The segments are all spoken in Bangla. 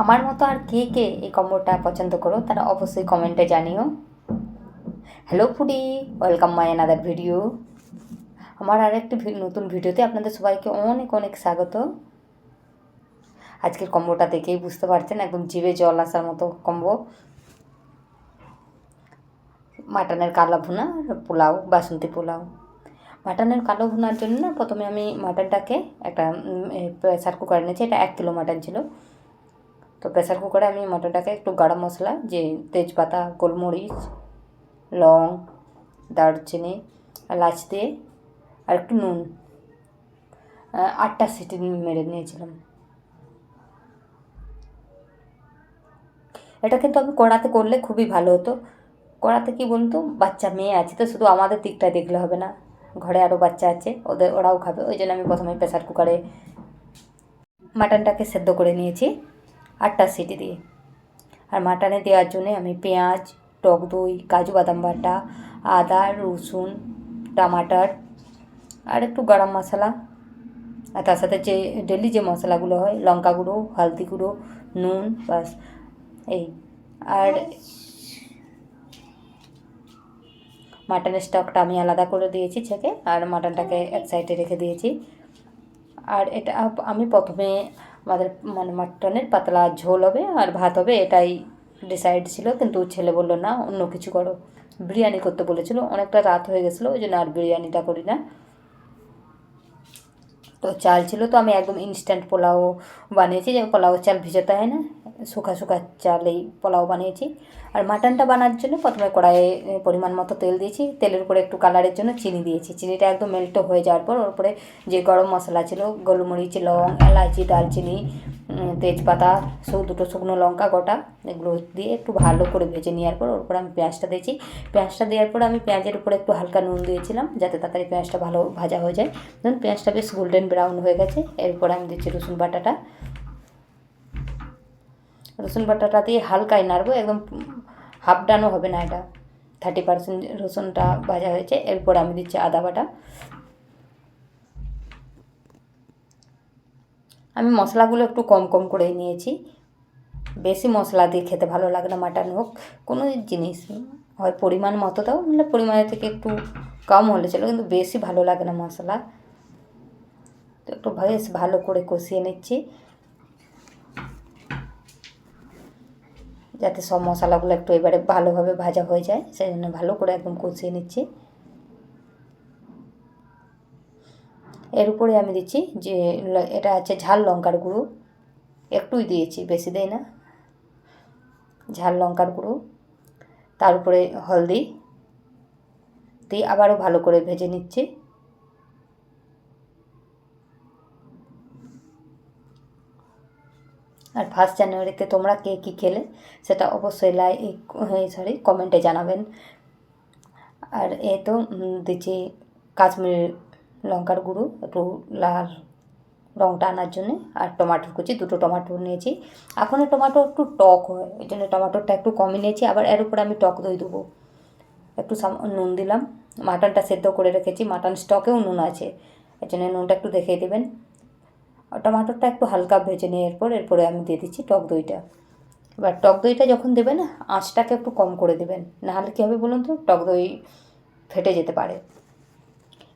আমার মতো আর কে কে এই কম্বোটা পছন্দ করো, তারা অবশ্যই কমেন্টে জানিও। Hello foodie welcome my another video আমার আর একটি নতুন ভিডিওতে আপনাদের সবাইকে অনেক অনেক স্বাগত। আজকের কম্বোটা দেখেই বুঝতে পারছেন, একদম জিভে জল আসার মতো কম্বো। মাটনের কালো ভুনা পোলাও, বাসন্তী পোলাও। মাটনের কালো ভুনার জন্য না প্রথমে আমি মাটনটাকে একটা প্রেসার কুকার নিয়েছি এটা এক কিলো মাটন ছিল। তো প্রেসার কুকারে আমি মটনটাকে একটু গরম মশলা, যে তেজপাতা, গোলমরিচ, লং, দারচিনি, এলাচ দিয়ে, আর একটু নুন। আটটা সিটি মেরে নিয়েছিলাম। এটা কিন্তু আমি কড়াতে করলে খুবই ভালো হতো। কড়াতে কি বলতো, বাচ্চা মেয়ে আছে তো শুধু আমাদের দিকটা দেখলে হবে না। ঘরে আরও বাচ্চা আছে, ওদের, ওরাও খাবে। ওই জন্য আমি প্রথমে প্রেসার কুকারে মাটনটাকে সেদ্ধ করে নিয়েছি। আটটা সিটি দিয়ে। আর মাটনে দেওয়ার জন্য আমি পেঁয়াজ, টক দই, কাজু বাদাম বাটা, আদা, রসুন, টমাটার আর একটু গরম মশলা। আর তার সাথে যে ডেলি যে মশলাগুলো হয়, লঙ্কা গুঁড়ো, হলদি গুঁড়ো, নুন বাস এই আর মাটনের স্টকটা আমি আলাদা করে দিয়েছি ছেঁকে, আর মাটনটাকে এক সাইডে রেখে দিয়েছি। আর এটা আমি প্রথমে আমাদের মানে মাটনের পাতলা ঝোল হবে আর ভাত হবে, এটাই ডিসাইড ছিল। কিন্তু ছেলে বলল, না, অন্য কিছু করো। বিরিয়ানি করতে বলেছিল। অনেকটা রাত হয়ে গেছিল, ওই জন্য আর বিরিয়ানিটা করি না। তো চাল ছিল, তো আমি একদম ইনস্ট্যান্ট পোলাও বানিয়েছি। যে পোলাও চাল ভিজাতে হয় না। শুকা শুকা চালেই পোলাও বানিয়েছি। আর মাটনটা বানার জন্য প্রথমে কড়াইয়ে পরিমাণ মতো তেল দিয়েছি। তেলের উপরে একটু কালারের জন্য চিনি দিয়েছি। চিনিটা একদম মেল্ট হয়ে যাওয়ার পর ওর উপরে যে গরম মশলা ছিল, গোলমরিচ, লং এলাচি দালচিনি তেজপাতা সব দুটো শুকনো লঙ্কা গোটা, এগুলো দিয়ে একটু ভালো করে ভেজে নেওয়ার পর ওর উপরে আমি পেঁয়াজটা দিয়েছি। পেঁয়াজটা দেওয়ার পর আমি পেঁয়াজের উপরে একটু হালকা নুন দিয়েছিলাম, যাতে তাড়াতাড়ি পেঁয়াজটা ভালো ভাজা হয়ে যায়। ধরুন, পেঁয়াজটা বেশ গোল্ডেন ব্রাউন হয়ে গেছে, এরপর আমি দিচ্ছি রসুন বাটাটা। রসুন বাটাটা দিয়ে হালকাই নাড়বো, একদম হাফ ডানও হবে না এটা। থার্টি পার্সেন্ট রসুনটা ভাজা হয়েছে, এরপর আমি দিচ্ছি আদা বাটা। আমি মশলাগুলো একটু কম কম করেই নিয়েছি। বেশি মশলা দিয়ে খেতে ভালো লাগে না, মাটন হোক, কোনো জিনিস। হয় পরিমাণ মতো দাও মানে পরিমাণের থেকে একটু কম হলে চলো, কিন্তু বেশি ভালো লাগে না মশলা। তো একটু বেশ ভালো করে কষিয়ে নিচ্ছি। যাতে সব মশলাগুলো একটু এবারে ভালোভাবে ভাজা হয়ে যায়, সেই জন্য ভালো করে একদম কষিয়ে নিচ্ছি। এর উপরে আমি দিচ্ছি যে এটা আছে ঝাল লঙ্কার গুঁড়ো, একটুই দিয়েছি, বেশি দেয় না। ঝাল লঙ্কার গুঁড়ো, তার উপরে হলদি, দিয়ে আবারও ভালো করে ভেজে নিচ্ছি। আর ফার্স্ট জানুয়ারিতে তোমরা কে কী খেলে, সেটা অবশ্যই লাইক সরি কমেন্টে জানাবেন। আর এ তো দিচ্ছি কাশ্মীর লঙ্কার গুঁড়ো, একটু লাল রঙটা আনার জন্যে, আর টমাটোর কুচি, দুটো টমাটো নিয়েছি। এখন টমাটো একটু টক হয় ওই জন্য টমাটোটা একটু কমই নিয়েছি, আবার এর উপরে আমি টক দই দেবো। একটু নুন দিলাম, মাটনটা সেদ্ধ করে রেখেছি, মাটন স্টকেও নুন আছে এর জন্য নুনটা একটু দেখে দেবেন। আর টমাটোরটা একটু হালকা ভেজে নিয়ে এরপর, এরপরে আমি দিয়ে দিচ্ছি টক দইটা। এবার টক দইটা যখন দেবেন, আঁচটাকে একটু কম করে দেবেন। নাহলে কী হবে বলুন তো, টক দই ফেটে যেতে পারে।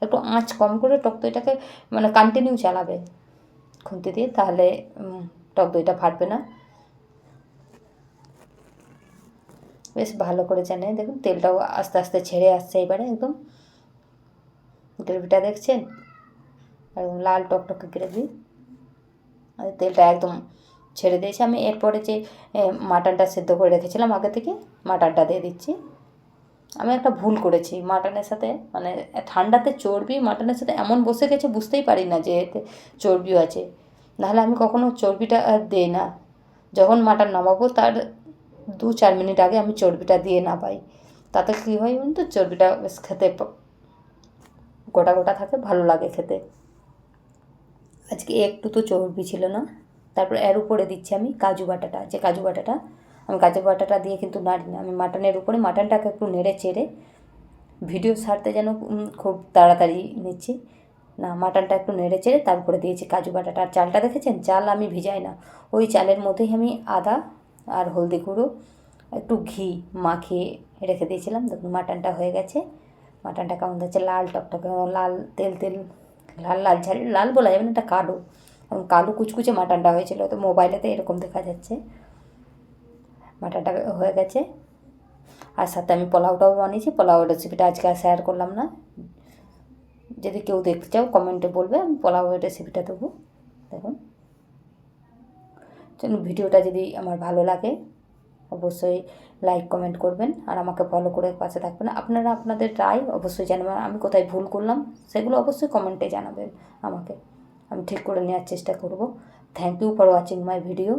একটু আঁচ কম করে টক দইটাকে মানে কন্টিনিউ চালাবে খুন্তি দিয়ে, তাহলে টক দইটা ফাটবে না। বেশ ভালো করে জানে দেখুন তেলটাও আস্তে আস্তে ছেড়ে আসছে এবারে একদম। গ্রেভিটা দেখছেন? একদম লাল টকটকে গ্রেভি। তেলটা একদম ছেড়ে দিয়েছি। আমি এরপরে যে মাটনটা সেদ্ধ করে রেখেছিলাম আগে থেকে, মাটনটা দিয়ে দিচ্ছি। আমি একটা ভুল করেছি, মাটনের সাথে মানে ঠান্ডাতে চর্বি, মাটনের সাথে এমন বসে গেছে বুঝতেই পারি না যে এতে চর্বিও আছে। নাহলে আমি কখনো চর্বিটা দিই না। যখন মাটন নামাবো, তার দু চার মিনিট আগে আমি চর্বিটা দিয়ে না পাই তাতে কী হয় বলুন তো, চর্বিটা বেশ খেতে গোটা গোটা থাকে, ভালো লাগে খেতে। আজকে একটু তো চর্বি ছিল না। তারপর এর উপরে দিচ্ছি আমি কাজু বাটাটা। যে কাজু বাটাটা, আমি কাজু বাটাটা দিয়ে কিন্তু নাড়ি না। আমি মাটনের উপরে, মাটনটাকে একটু নেড়ে চেড়ে ভিডিও ছাড়তে যেন খুব তাড়াতাড়ি নিচ্ছি। না, মাটনটা একটু নেড়ে চেড়ে তারপরে দিয়েছি কাজু বাটাটা। আর চালটা দেখেছেন? চাল আমি ভিজাই না। ওই চালের মধ্যেই আমি আদা আর হলদি গুঁড়ো, একটু ঘি মাখিয়ে রেখে দিয়েছিলাম। দেখুন, মাটনটা হয়ে গেছে। মাটনটা কেমন হচ্ছে লাল টকটকে, লাল তেল তেল লাল লাল ঝাল, লাল বলা যাবে না, এটা কালো। এবং কালো কুচকুচে মাটনটা হয়েছিল, তো মোবাইলেতে এরকম দেখা যাচ্ছে। মাটনটা হয়ে গেছে। আর সাথে আমি পোলাওটাও বানিয়েছি, পোলাও রেসিপিটা আজকে আর শেয়ার করলাম না। যদি কেউ দেখতে চাও, কমেন্টে বলবে, আমি পোলাও রেসিপিটা দেবো। দেখুন। ভিডিওটা যদি আমার ভালো লাগে অবশ্যই লাইক কমেন্ট করবেন আর আমাকে ফলো করে পাশে থাকবেন। আপনারা আপনাদের রায় অবশ্যই জানাবেন। আমি কোথায় ভুল করলাম সেগুলো অবশ্যই কমেন্টে জানাবেন আমাকে। আমি ঠিক করে নেওয়ার চেষ্টা করব। Thank you for watching my video